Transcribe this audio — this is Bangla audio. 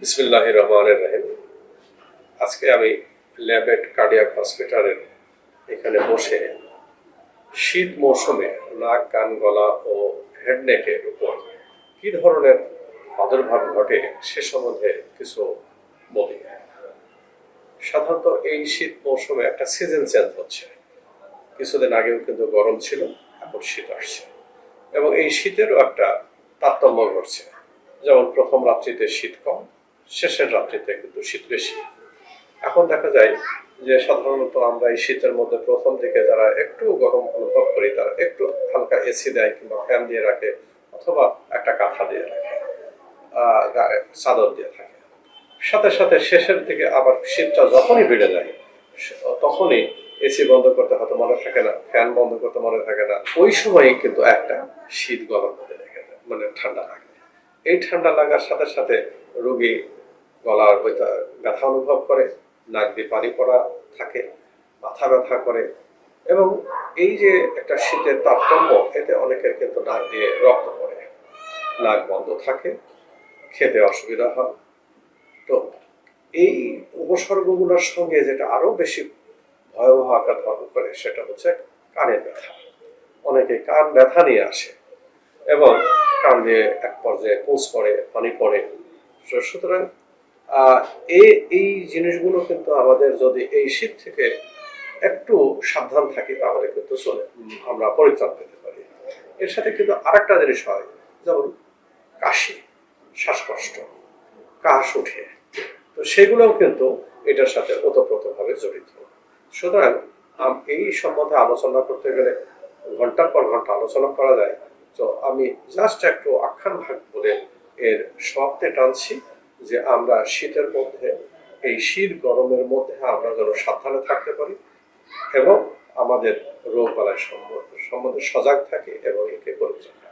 বিসমিল্লাহ রহমানের রহিম। আজকে আমি ল্যাবেট কার্ডিয়াক হসপিটালের এখানে বসে শীত মৌসুমে নাক, কান, গলা ও হেডনেকের উপর কি ধরনের প্রাদুর্ভাব ঘটে সে সম্বন্ধে কিছু বলি। সাধারণত এই শীত মৌসুমে একটা সিজন চেঞ্জ হচ্ছে। কিছুদিন আগেও কিন্তু গরম ছিল, এখন শীত আসছে। এবং এই শীতেরও একটা তারতম্য ঘটছে। যেমন প্রথম রাত্রিতে শীত কম শেষের রাত্রিতে কিন্তু শীত বেশি। এখন দেখা যায় যে সাধারণত আমরা এই শীতের মধ্যে প্রথম দিকে যারা একটু গরম অনুভব করি, তারা একটু হালকা এসি দেয় কিংবা ফ্যান দিয়ে রাখে অথবা একটা কাঁথা দিয়ে রাখে চাদর দিয়ে থাকে। সাথে সাথে শেষের দিকে আবার শীতটা যখনই বেড়ে যায় তখনই এসি বন্ধ করতে হয়তো মনে থাকে না, ফ্যান বন্ধ করতে মনে থাকে না। ওই সময়ই কিন্তু একটা শীত গলার মধ্যে লেগে যায় মানে ঠান্ডা লাগে। এই ঠান্ডা লাগার সাথে সাথে রোগী গলার ব্যথা- ব্যথা অনুভব করে, নাক দিয়ে পানি পড়া থাকে, মাথা ব্যথা করে এবং এই যে একটা শীতের তারতম্য, এতে অনেকের কিন্তু নাক দিয়ে রক্ত পড়ে। নাক বন্ধ থাকে, খেতে অসুবিধা হয়। তো এই উপসর্গগুলোর সঙ্গে যেটা আরও বেশি ভয়াবহ আকার ধারণ করে সেটা হচ্ছে কানের ব্যথা। অনেকে কান ব্যথা নিয়ে আসে এবং কান দিয়ে এক পর্যায়ে পোষ পড়ে পানি পড়ে। সুতরাং এই এই জিনিসগুলো কিন্তু আমাদের যদি এই শীত থেকে একটু সাবধান থাকি, তাহলে কিন্তু চলে। আমরা পরিত্রাণ পেতে পারি। এর সাথে কিন্তু আরেকটা জিনিস হয়, যেমন কাশি, শ্বাসকষ্ট, কাশ উঠে তো সেগুলোও কিন্তু এটার সাথে ওতপ্রোতভাবে জড়িত। সুতরাং এই সম্বন্ধে আলোচনা করতে গেলে ঘণ্টার পর ঘণ্টা আলোচনা করা যায়। তো আমি জাস্ট একটু আখ্যান ভাগ বলে এর সমাপ্তে টানছি। যে আমরা শীতের মধ্যে, এই শীত গরমের মধ্যে আমরা যেন সাবধানে থাকতে পারি এবং আমাদের রোগ বালায় সম্বন্ধে সজাগ থাকে এবং একে পরিচালনা